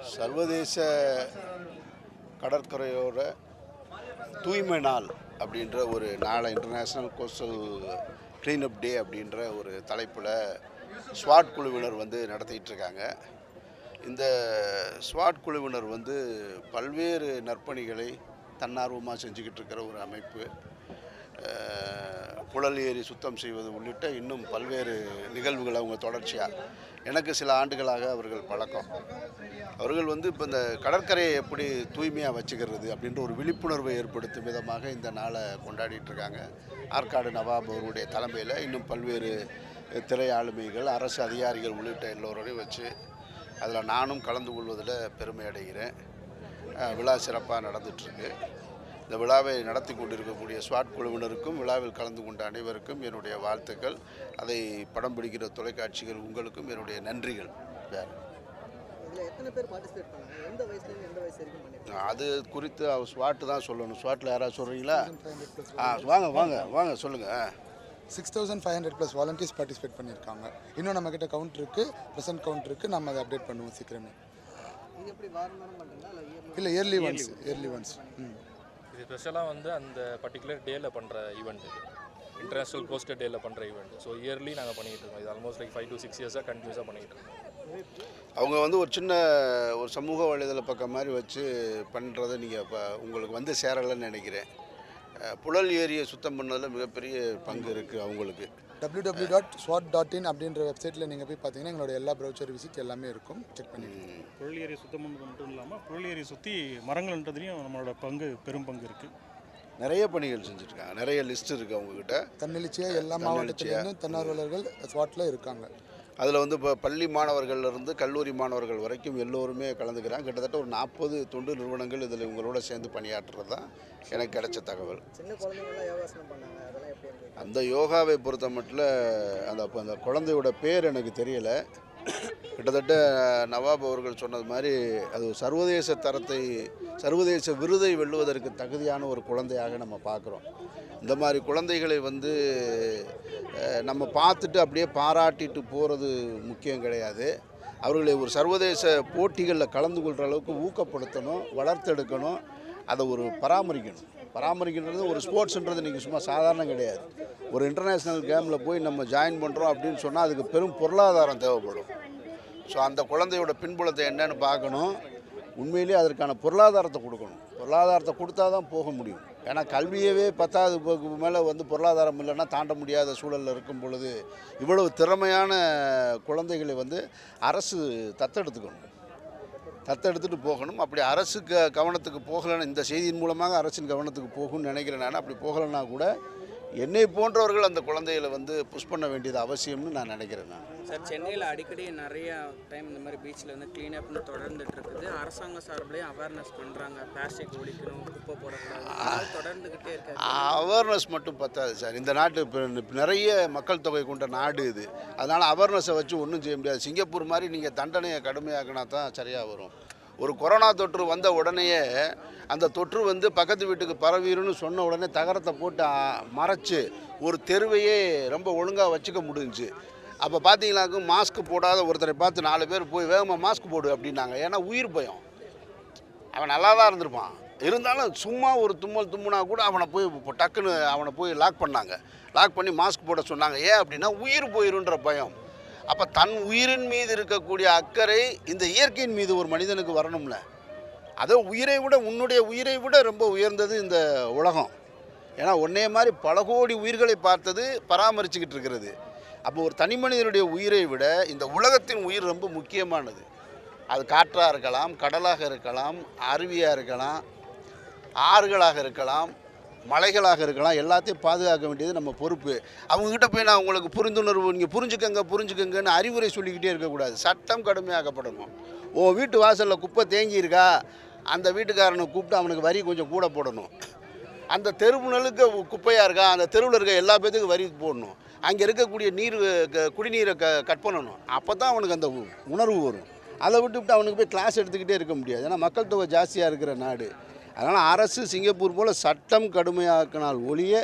சர்வதேச கடற்கரையோர தூய்மை நாள் அப்படின்ற ஒரு நாளை இன்டர்நேஷ்னல் கோஸ்டல் க்ளீனப் டே அப்படின்ற ஒரு தலைப்பில் ஸ்வாட் குழுவினர் வந்து நடத்திட்டு இருக்காங்க. இந்த ஸ்வாட் குழுவினர் வந்து பல்வேறு நற்பணிகளை தன்னார்வமாக செஞ்சுக்கிட்டு இருக்கிற ஒரு அமைப்பு. புழல் ஏரி சுத்தம் செய்வது உள்ளிட்ட இன்னும் பல்வேறு நிகழ்வுகள் அவங்க தொடர்ச்சியாக எனக்கு சில ஆண்டுகளாக அவர்கள் பழக்கம். அவர்கள் வந்து இப்போ இந்த கடற்கரையை எப்படி தூய்மையாக வச்சுக்கிறது அப்படின்ற ஒரு விழிப்புணர்வை ஏற்படுத்தும் விதமாக இந்த நாளை கொண்டாடிட்டு இருக்காங்க. ஆற்காடு நவாப் அவருடைய தலைமையில் இன்னும் பல்வேறு திரை ஆளுமைகள் அரசு அதிகாரிகள் உள்ளிட்ட எல்லோரோடையும் வச்சு அதில் நானும் கலந்து கொள்வதில் பெருமை அடைகிறேன். விழா சிறப்பாக நடந்துட்டுருக்கு இந்த விழாவை நடத்தி கொண்டிருக்கக்கூடிய ஸ்வாட் குழுவினருக்கும் விழாவில் கலந்து கொண்ட அனைவருக்கும் என்னுடைய வாழ்த்துக்கள். அதை படம் பிடிக்கிற தொலைக்காட்சிகள் உங்களுக்கும் என்னுடைய நன்றிகள். வேறு. அது குறித்து அவர் ஸ்வாட்டு தான் சொல்லணும். ஸ்வாட்டில் யாராவது சொல்கிறீங்களா ஆ வாங்க வாங்க வாங்க சொல்லுங்கள் six thousand five hundred plus volunteers participate பண்ணியிருக்காங்க. இன்னும் நம்மக்கிட்ட கவுண்ட் இருக்குது ப்ரெசென்ட் கவுண்ட் இருக்குது நம்ம அதை அப்டேட் பண்ணுவோம் சீக்கிரமே. இல்லை இயர்லி ஒன்ஸ் இயர்லி ஒன்ஸ் ம். இது ஸ்பெஷலாக வந்து அந்த பர்டிகுலர் டேயில் பண்ணுற ஈவெண்ட் இது. இன்டர்நேஷ்னல் போஸ்டர் டேயில் பண்ணுற ஈவெண்ட் ஸோ இயர்லி நாங்கள் பண்ணிகிட்டு இருக்கோம். இது almost like five to six இயர்ஸாக கண்டினியூஸாக பண்ணிகிட்டு இருக்கோம். அவங்க வந்து ஒரு சின்ன ஒரு சமூக வலைதள பக்கம் மாதிரி வச்சு பண்ணுறதை நீங்கள் இப்போ உங்களுக்கு வந்து சேரலைன்னு நினைக்கிறேன். புழல் ஏரியை சுத்தம் பண்ணதில் மிகப்பெரிய பங்கு இருக்குது அவங்களுக்கு. W W dot Swat dot in அப்படின்ற வெப்சைட்டில் நீங்கள் போய் பார்த்தீங்கன்னா எங்களோட எல்லா ப்ரௌச்சர் விசிட் எல்லாமே இருக்கும். செக் பண்ணிக்கலாம். புழல் ஏரியை சுத்தம் பண்ணது மட்டும் இல்லாமல் புழல் ஏரியை சுற்றி மரங்கள்ன்றதுலையும் நம்மளோட பங்கு பெரும் பங்கு இருக்குது நிறைய பணிகள் செஞ்சுருக்காங்க. நிறைய லிஸ்ட் இருக்குது அவங்கக்கிட்ட தன்னெழுச்சியாக எல்லா மாவட்டத்திலேருந்தும் தன்னார்வலர்கள் ஸ்வாட்டில் இருக்காங்க. அதில் வந்து இப்போ பள்ளி மாணவர்கள்ல இருந்து கல்லூரி மாணவர்கள் வரைக்கும் எல்லோருமே கலந்துக்கிறாங்க. கிட்டத்தட்ட ஒரு நாற்பது தொண்டு நிறுவனங்கள் இதில் இவங்களோட சேர்ந்து பணியாற்றுறது தான் எனக்கு கிடைச்ச தகவல். சின்ன குழந்தைங்களாம் யோகாசனம் பண்ணாங்க. அதெல்லாம் எப்படி அந்த யோகாவை பொறுத்த மட்டும் அந்த அப்போ அந்த குழந்தையோட பேர் எனக்கு தெரியலை. கிட்டத்தட்ட நவாப் அவர்கள் சொன்னது மாதிரி அது சர்வதேச தரத்தை சர்வதேச விருதை வெல்லுவதற்கு தகுதியான ஒரு குழந்தையாக நம்ம பார்க்குறோம். இந்த மாதிரி குழந்தைகளை வந்து நம்ம பார்த்துட்டு அப்படியே பாராட்டிட்டு போகிறது முக்கியம் கிடையாது. அவர்களை ஒரு சர்வதேச போட்டிகளில் கலந்து கொள்கிற அளவுக்கு ஊக்கப்படுத்தணும் வளர்த்தெடுக்கணும். அதை ஒரு பராமரிக்கணும். பராமரிக்கின்றது ஒரு ஸ்போர்ட்ஸ்ன்றது இன்றைக்கி சும்மா சாதாரணம் கிடையாது. ஒரு இன்டர்நேஷ்னல் கேமில் போய் நம்ம ஜாயின் பண்ணுறோம் அப்படின்னு சொன்னால் அதுக்கு பெரும் பொருளாதாரம் தேவைப்படும். ஸோ அந்த குழந்தையோட பின்புலத்தை என்னன்னு பார்க்கணும். உண்மையிலேயே அதற்கான பொருளாதாரத்தை கொடுக்கணும். பொருளாதாரத்தை கொடுத்தா தான் போக முடியும். ஏன்னா கல்வியவே பத்தாவது போக்கு மேலே வந்து பொருளாதாரம் இல்லைன்னா தாண்ட முடியாத சூழலில் இருக்கும் பொழுது இவ்வளவு திறமையான குழந்தைகளை வந்து அரசு தத்தெடுத்துக்கணும். தத்தெடுத்துட்டு போகணும். அப்படி அரசு க கவனத்துக்கு போகலைன்னு இந்த செய்தியின் மூலமாக அரசின் கவனத்துக்கு போகும்னு நினைக்கிறேன் நான். அப்படி போகலைன்னா கூட என்னை போன்றவர்கள் அந்த குழந்தைகளை வந்து புஷ் பண்ண வேண்டியது அவசியம்னு நான் நினைக்கிறேன் நான். சார் சென்னையில் அடிக்கடி நிறைய டைம் இந்த மாதிரி பீச்சில் வந்து க்ளீன் அப்னு தொடர்ந்துட்டு இருக்குது. அரசாங்கம் சார்பிலையும் அவேர்னஸ் பண்ணுறாங்க பிளாஸ்டிக் ஒழிக்கணும் குப்பை போடக்கூடாது. தொடர்ந்துக்கிட்டே இருக்காது அவேர்னஸ் மட்டும் பத்தாது சார். இந்த நாட்டு இப்போ நிறைய மக்கள் தொகை கொண்ட நாடு இது. அதனால் அவேர்னஸை வச்சு ஒன்றும் செய்ய முடியாது. சிங்கப்பூர் மாதிரி நீங்கள் தண்டனையை கடுமையாக்கினா தான் சரியாக வரும். ஒரு கொரோனா தொற்று வந்த உடனேயே அந்த தொற்று வந்து பக்கத்து வீட்டுக்கு பரவிருன்னு சொன்ன உடனே தகரத்தை போட்டு மறைச்சு ஒரு தெருவையே ரொம்ப ஒழுங்காக வச்சுக்க முடிஞ்சுச்சு. அப்போ பார்த்தீங்கன்னாக்கும் மாஸ்க் போடாத ஒருத்தரை பார்த்து நாலு பேர் போய் வேகமாக மாஸ்க் போடு அப்படின்னாங்க. ஏன்னா உயிர் பயம். அவன் நல்லா தான் இருந்திருப்பான். இருந்தாலும் சும்மா ஒரு தும்மல் தும்முனா கூட அவனை போய் டக்குன்னு அவனை போய் லாக் பண்ணாங்க. லாக் பண்ணி மாஸ்க் போட சொன்னாங்க. ஏன் அப்படின்னா உயிர் போயிருன்ற பயம். அப்போ தன் உயிரின் மீது இருக்கக்கூடிய அக்கறை இந்த இயற்கையின் மீது ஒரு மனிதனுக்கு வரணும்ல. அதோ உயிரை விட உன்னுடைய உயிரை விட ரொம்ப உயர்ந்தது இந்த உலகம். ஏன்னா ஒன்னே மாதிரி பல கோடி உயிர்களை பார்த்தது பராமரிச்சுக்கிட்டு இருக்கிறது. அப்போ ஒரு தனி மனிதனுடைய உயிரை விட இந்த உலகத்தின் உயிர் ரொம்ப முக்கியமானது. அது காற்றாக இருக்கலாம் கடலாக இருக்கலாம் அருவியாக இருக்கலாம் ஆறுகளாக இருக்கலாம் மலைகளாக இருக்கலாம் எல்லாத்தையும் பாதுகாக்க வேண்டியது நம்ம பொறுப்பு. அவங்ககிட்ட போய் நான் உங்களுக்கு புரிந்துணர்வு நீங்கள் புரிஞ்சுக்கங்க புரிஞ்சுக்கங்கன்னு அறிவுரை சொல்லிக்கிட்டே இருக்கக்கூடாது. சட்டம் கடுமையாக்கப்படணும். உன் வீட்டு வாசலில் குப்பை தேங்கி இருக்கா அந்த வீட்டுக்காரனை கூப்பிட்டு அவனுக்கு வரி கொஞ்சம் கூட போடணும். அந்த தெருவுனலுக்கு குப்பையாக இருக்கா? அந்த தெருவில் இருக்க எல்லா பேத்துக்கும் வரி போடணும். அங்கே இருக்கக்கூடிய நீர் க- குடிநீரை க கட் பண்ணணும். அப்போ தான் அவனுக்கு அந்த உ- உணர்வு வரும். அதை விட்டுவிட்டு அவனுக்கு போய் கிளாஸ் எடுத்துக்கிட்டே இருக்க முடியாது. ஏன்னா மக்கள் தொகை ஜாஸ்தியாக இருக்கிற நாடு. அதனால் அரசு சிங்கப்பூர் போல் சட்டம் கடுமையாக்கினால் ஒழிய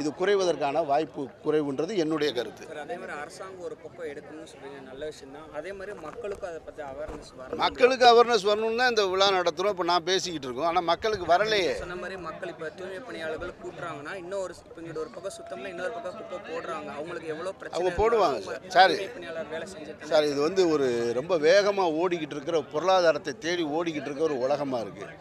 இது குறைவதற்கான வாய்ப்பு குறைவுன்றது என்னுடைய கருத்து. அதே மாதிரி அரசாங்கம் ஒரு பக்கம் எடுக்கணும்னு சொல்றீங்க நல்ல விஷயம் தான் அதே மாதிரி மக்களுக்கும் அதை பற்றி அவேர்னஸ் வரணும் மக்களுக்கு அவேர்னஸ் வரணும்னா இந்த விழா நடத்துகிறோம் இப்போ நான் பேசிக்கிட்டு இருக்கோம். ஆனால் மக்களுக்கு வரலையே. சொன்ன மாதிரி மக்கள் இப்போ தூய்மை பணியாளர்கள் கூட்டுறாங்கன்னா இன்னொரு இப்போ இங்கிட்ட ஒரு பக்கம் சுத்தம்னா இன்னொரு பக்கம் குப்பை போடுறாங்க. அவங்களுக்கு எவ்வளோ பிரச்சனை அவங்க போடுவாங்க சார். சார். வேலை சார் இது வந்து ஒரு ரொம்ப வேகமாக ஓடிக்கிட்டு இருக்கிற பொருளாதாரத்தை தேடி ஓடிக்கிட்டு இருக்க ஒரு உலகமாக இருக்குது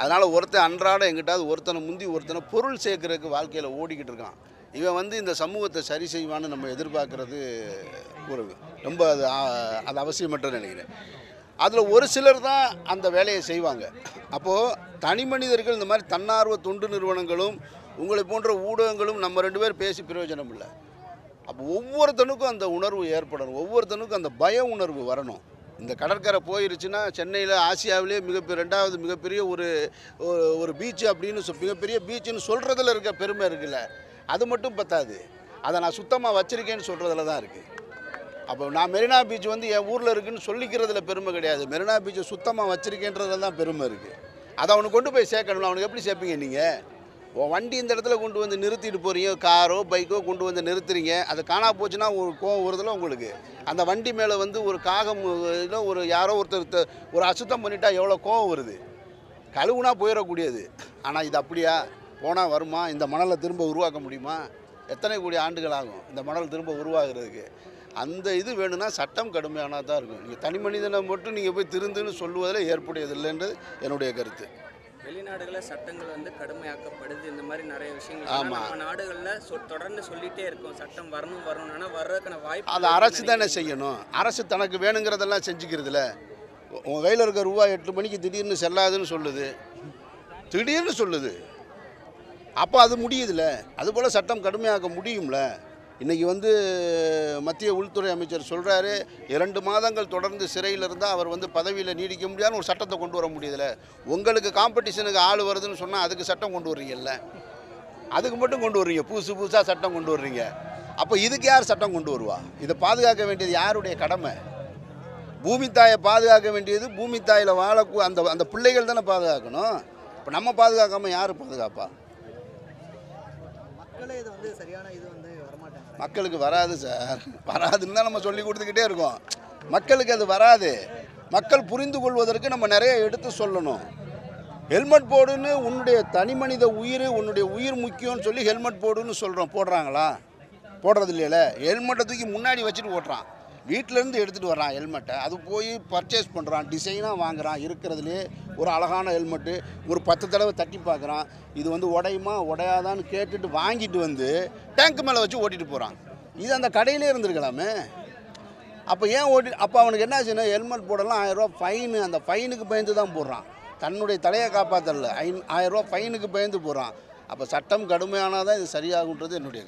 அதனால் ஒருத்தன் அன்றாட எங்கிட்டாவது ஒருத்தனை முந்தி ஒருத்தனை பொருள் சேர்க்கறதுக்கு வாழ்க்கையில் ஓடிக்கிட்டு இருக்கான். இவன் வந்து இந்த சமூகத்தை சரி செய்வான்னு நம்ம எதிர்பார்க்குறது ஒரு ரொம்ப அது அது அவசியமற்ற நினைக்கிறேன். அதில் ஒரு சிலர் தான் அந்த வேலையை செய்வாங்க. அப்போது தனி மனிதர்கள் இந்த மாதிரி தன்னார்வ தொண்டு நிறுவனங்களும் உங்களை போன்ற ஊடகங்களும் நம்ம ரெண்டு பேர் பேசி பிரயோஜனம் இல்லை. அப்போ ஒவ்வொருத்தனுக்கும் அந்த உணர்வு ஏற்படணும். ஒவ்வொருத்தனுக்கும் அந்த பய உணர்வு வரணும். இந்த கடற்கரை போயிருச்சுன்னா சென்னையில் ஆசியாவிலே மிகப்பெரிய ரெண்டாவது மிகப்பெரிய ஒரு ஒரு- ஒரு பீச் அப்படின்னு சொ- மிகப்பெரிய பீச்சுன்னு சொல்கிறதுல இருக்க பெருமை இருக்குல்ல. அது மட்டும் பத்தாது. அதை நான் சுத்தமாக வச்சுருக்கேன்னு சொல்கிறதுல தான் இருக்குது அப்போ நான் மெரினா பீச் வந்து என் ஊரில் இருக்குதுன்னு சொல்லிக்கிறதுல பெருமை கிடையாது. மெரினா பீச்சை சுத்தமாக வச்சுருக்கேன்றதுல தான் பெருமை இருக்குது அதை அவனுக்கு கொண்டு போய் சேர்க்கணும் அவனுக்கு எப்படி சேர்ப்பீங்க நீங்கள் வண்டி இந்த இடத்துல கொண்டு வந்து நிறுத்திட்டு போகிறீங்க காரோ பைக்கோ கொண்டு வந்து நிறுத்துறீங்க. அது காணா போச்சுன்னா ஒரு கோவம் வருதுல உங்களுக்கு. அந்த வண்டி மேலே வந்து ஒரு காகம் இல்லை ஒரு யாரோ ஒருத்தர் ஒரு அசுத்தம் பண்ணிட்டா எவ்வளோ கோவம் வருது. கழுவுனா போயிடக்கூடியது. ஆனால் இது அப்படியா? போனால் வருமா? இந்த மணலை திரும்ப உருவாக்க முடியுமா? எத்தனை கோடி ஆண்டுகள் ஆகும் இந்த மணல் திரும்ப உருவாகிறதுக்கு? அந்த இது வேணும்னா சட்டம் கடுமையானதாக இருக்கும். நீங்கள் தனி மனிதனை மட்டும் நீங்கள் போய் திருந்துன்னு சொல்லுவதில் ஏற்புடையதில்லைன்றது என்னுடைய கருத்து. வெளிநாடுகளில் சட்டங்கள் வந்து கடுமையாக்கப்படுது. இந்த மாதிரி நிறைய விஷயங்கள். ஆமா. ஆனா நம்ம நாடுகளில் தொடர்ந்து சொல்லிட்டே இருக்கோம். சட்டம் வரணும் வரணும். ஆனால் வர்றதுக்கான வாய்ப்பு அது அரசு தானே செய்யணும். அரசு தனக்கு வேணுங்கிறதெல்லாம் செஞ்சுக்கிறதுல. உங்கள் கையில் இருக்க ரூபா எட்டு மணிக்கு திடீர்னு செல்லாதுன்னு சொல்லுது. திடீர்னு சொல்லுது. அப்போ அது முடியுதுல்ல அதுபோல் சட்டம் கடுமையாக்க முடியும்ல. இன்றைக்கி வந்து மத்திய உள்துறை அமைச்சர் சொல்கிறாரு இரண்டு மாதங்கள் தொடர்ந்து சிறையில் இருந்தால் அவர் வந்து பதவியில் நீடிக்க முடியாதுன்னு ஒரு சட்டத்தை கொண்டு வர முடியதில்லை உங்களுக்கு காம்படிஷனுக்கு ஆள் வருதுன்னு சொன்னால் அதுக்கு சட்டம் கொண்டு வர்றீங்கல்ல. அதுக்கு மட்டும் கொண்டு வர்றீங்க. புதுசு புதுசாக சட்டம் கொண்டு வர்றீங்க. அப்போ இதுக்கு யார் சட்டம் கொண்டு வருவா? இதை பாதுகாக்க வேண்டியது யாருடைய கடமை? பூமி தாயை பாதுகாக்க வேண்டியது பூமி தாயில் வாழக்கூ அந்த அந்த பிள்ளைகள் தானே பாதுகாக்கணும். இப்போ நம்ம பாதுகாக்காமல் யார் பாதுகாப்பா? மக்களே இது வந்து சரியான இது வந்து வரமாட்டாங்க. மக்களுக்கு வராது சார். வராதுன்னு தான் நம்ம சொல்லி கொடுத்துக்கிட்டே இருக்கோம். மக்களுக்கு அது வராது. மக்கள் புரிந்து கொள்வதற்கு நம்ம நிறைய எடுத்து சொல்லணும். ஹெல்மெட் போடுன்னு உன்னுடைய தனி மனித உயிர் உன்னுடைய உயிர் முக்கியம்னு சொல்லி ஹெல்மெட் போடுன்னு சொல்கிறோம் போடுறாங்களா? போடுறது இல்லையில ஹெல்மெட்டை தூக்கி முன்னாடி வச்சுட்டு ஓட்டுறான். வீட்டிலேருந்து எடுத்துகிட்டு வர்றான் ஹெல்மெட்டை. அது போய் பர்ச்சேஸ் பண்ணுறான் டிசைனாக வாங்குறான் இருக்கிறதுலே ஒரு அழகான ஹெல்மெட்டு. ஒரு பத்து தடவை தட்டி பார்க்குறான். இது வந்து உடையுமா? உடையாதான்னு கேட்டுட்டு வாங்கிட்டு வந்து டேங்க் மேலே வச்சு ஓட்டிட்டு போகிறான் இது அந்த கடையிலே இருந்திருக்கலாமே. அப்போ ஏன் ஓட்டி அப்போ அவனுக்கு என்ன ஆச்சுன்னா ஹெல்மெட் போடலாம் ஆயிரரூவா ஃபைனு அந்த ஃபைனுக்கு பயந்து தான் போடுறான். தன்னுடைய தலையை காப்பாற்றல ஐ ஆயிரரூவா ஃபைனுக்கு பயந்து போடுறான் அப்போ சட்டம் கடுமையானால் தான் இது சரியாகுன்றது என்னுடைய கருத்து.